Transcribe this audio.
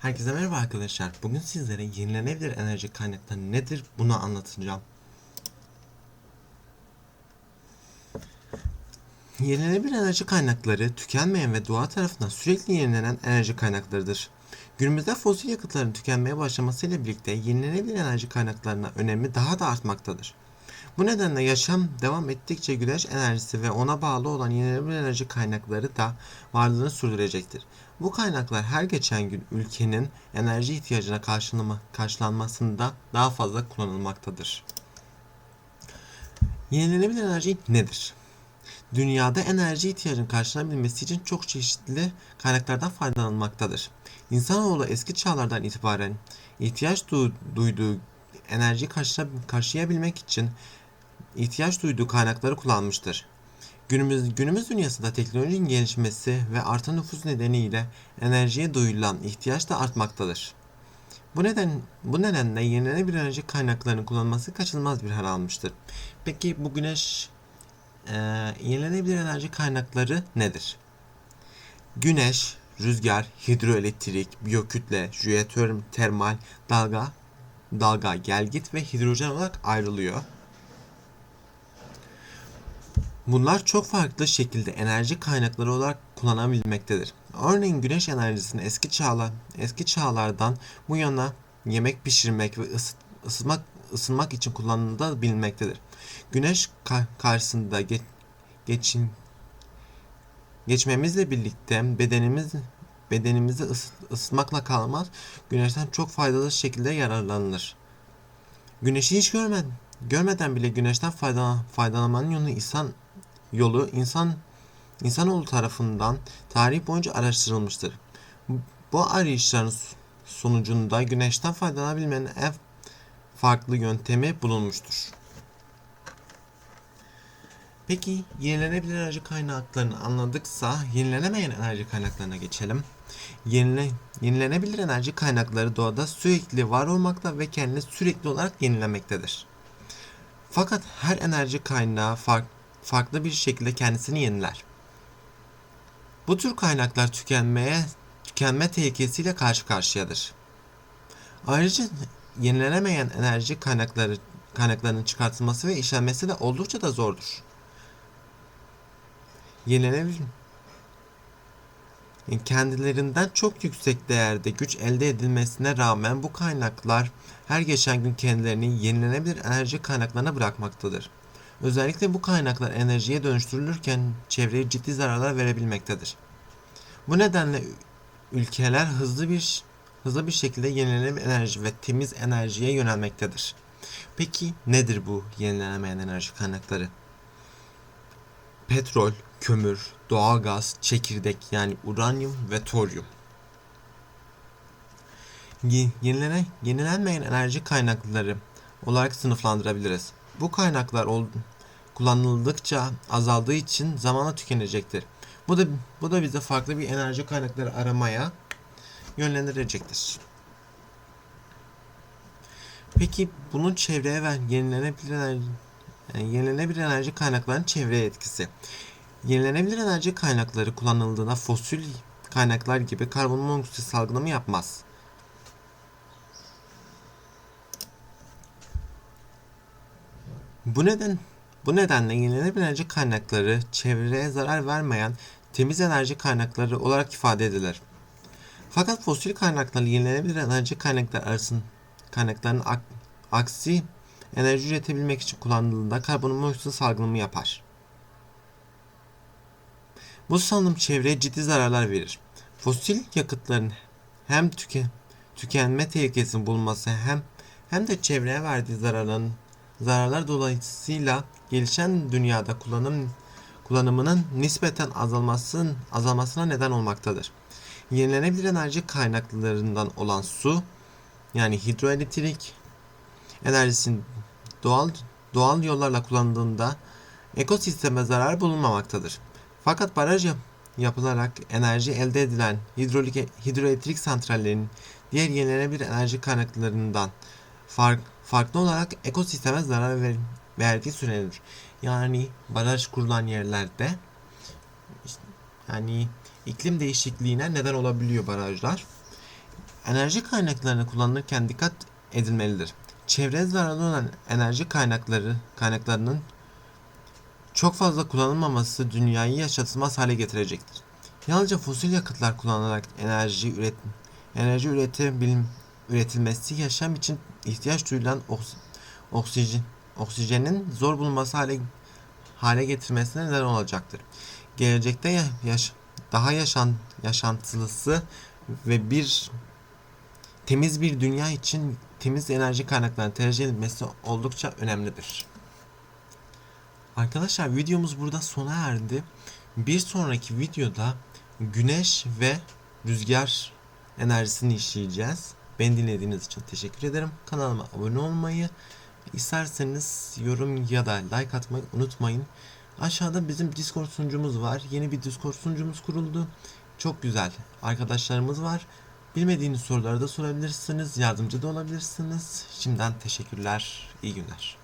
Herkese merhaba arkadaşlar. Bugün sizlere yenilenebilir enerji kaynakları nedir bunu anlatacağım. Yenilenebilir enerji kaynakları tükenmeyen ve doğa tarafından sürekli yenilenen enerji kaynaklarıdır. Günümüzde fosil yakıtların tükenmeye başlamasıyla birlikte yenilenebilir enerji kaynaklarına önemi daha da artmaktadır. Bu nedenle yaşam devam ettikçe güneş enerjisi ve ona bağlı olan yenilenebilir enerji kaynakları da varlığını sürdürecektir. Bu kaynaklar her geçen gün ülkenin enerji ihtiyacına karşılanmasında daha fazla kullanılmaktadır. Yenilenebilir enerji nedir? Dünyada enerji ihtiyacının karşılanabilmesi için çok çeşitli kaynaklardan faydalanmaktadır. İnsanoğlu eski çağlardan itibaren ihtiyaç du- duyduğu karşıla- karşılayabilmek için ihtiyaç duyduğu kaynakları kullanmıştır. Günümüz, günümüz dünyasında teknolojinin gelişmesi ve artan nüfus nedeniyle enerjiye duyulan ihtiyaç da artmaktadır. Bu neden bu nedenle yenilenebilir enerji kaynaklarının kullanılması kaçınılmaz bir hal almıştır. Peki bu güneş eee yenilenebilir enerji kaynakları nedir? Güneş, rüzgar, hidroelektrik, biyokütle, jeotermal, dalga, dalga, gelgit ve hidrojen olarak ayrılıyor. Bunlar çok farklı şekilde enerji kaynakları olarak kullanabilmektedir. Örneğin güneş enerjisini eski çağlar eski çağlardan bu yana yemek pişirmek ve ısı- ısıtmak ısınmak için kullanılabilmektedir. Güneş ka- karşısında ge- geçin geçmemizle birlikte bedenimiz bedenimizi ısı- ısıtmakla kalmaz, güneşten çok faydalı şekilde yararlanılır. Güneşi hiç görmeden görmeden bile güneşten faydalan, faydalanmanın yolu insan yolu insan insanoğlu tarafından tarih boyunca araştırılmıştır. Bu arayışların sonucunda güneşten faydalanabilmenin en farklı yöntemi bulunmuştur. Peki yenilenebilir enerji kaynaklarını anladıksa yenilenemeyen enerji kaynaklarına geçelim. Yenile, yenilenebilir enerji kaynakları doğada sürekli var olmakta ve kendini sürekli olarak yenilemektedir. Fakat her enerji kaynağı fark, farklı bir şekilde kendisini yeniler. Bu tür kaynaklar tükenmeye tükenme tehlikesiyle karşı karşıyadır. Ayrıca yenilenemeyen enerji kaynakları kaynaklarının çıkartılması ve işlenmesi de oldukça da zordur. Yenilenebilir kendilerinden çok yüksek değerde güç elde edilmesine rağmen bu kaynaklar her geçen gün kendilerini yenilenebilir enerji kaynaklarına bırakmaktadır. Özellikle bu kaynaklar enerjiye dönüştürülürken çevreye ciddi zararlar verebilmektedir. Bu nedenle ülkeler hızlı bir hızlı bir şekilde yenilenebilir enerji ve temiz enerjiye yönelmektedir. Peki nedir bu yenilenemeyen enerji kaynakları? Petrol, kömür, doğalgaz, çekirdek yani uranyum ve toryum. Ye- Yenilene, yenilenmeyen enerji kaynakları olarak sınıflandırabiliriz. Bu kaynaklar kullanıldıkça azaldığı için zamanla tükenecektir. Bu da bu da bize farklı bir enerji kaynakları aramaya yönlendirecektir. Peki bunun çevreye ve yenilenebilir enerji, yani yenilenebilir enerji kaynaklarının çevreye etkisi. Yenilenebilir enerji kaynakları kullanıldığında fosil kaynaklar gibi karbonmonoksit salgılama yapmaz. Bu neden bu nedenle yenilenebilir enerji kaynakları çevreye zarar vermeyen temiz enerji kaynakları olarak ifade edilir. Fakat fosil kaynaklar yenilenebilir enerji kaynakları arasında kaynakların ak- aksi enerji üretebilmek için kullanıldığında karbonmonoksit salgılama yapar. Bu salınım çevreye ciddi zararlar verir. Fosil yakıtların hem tüke, tükenme tehlikesinin bulunması hem hem de çevreye verdiği zararların zararlar dolayısıyla gelişen dünyada kullanım kullanımının nispeten azalmasının azalmasına neden olmaktadır. Yenilenebilir enerji kaynaklarından olan su yani hidroelektrik enerjisinin doğal doğal yollarla kullanıldığında ekosisteme zarar bulunmamaktadır. Fakat baraj yap- yapılarak enerji elde edilen hidrolik, hidroelektrik santrallerinin diğer yenilenebilir enerji kaynaklarından fark, farklı olarak ekosisteme zarar ver, verdiği söylenir. Yani baraj kurulan yerlerde işte, yani iklim değişikliğine neden olabiliyor barajlar. Enerji kaynaklarını kullanırken dikkat edilmelidir. Çevreye zararlı olan enerji kaynakları kaynaklarının çok fazla kullanılmaması dünyayı yaşatılmaz hale getirecektir. Yalnızca fosil yakıtlar kullanılarak enerji üret enerji üretebil üretilmesi yaşam için ihtiyaç duyulan oks- oksijen oksijenin zor bulunması hale hale getirmesine neden olacaktır. Gelecekte ya- yaş, daha yaşan yaşantılısı ve bir temiz bir dünya için temiz enerji kaynaklarını tercih edilmesi oldukça önemlidir. Arkadaşlar videomuz burada sona erdi. Bir sonraki videoda güneş ve rüzgar enerjisini işleyeceğiz. Beni dinlediğiniz için teşekkür ederim. Kanalıma abone olmayı, isterseniz yorum ya da like atmayı unutmayın. Aşağıda bizim Discord sunucumuz var. Yeni bir Discord sunucumuz kuruldu. Çok güzel arkadaşlarımız var. Bilmediğiniz soruları da sorabilirsiniz. Yardımcı da olabilirsiniz. Şimdiden teşekkürler. İyi günler.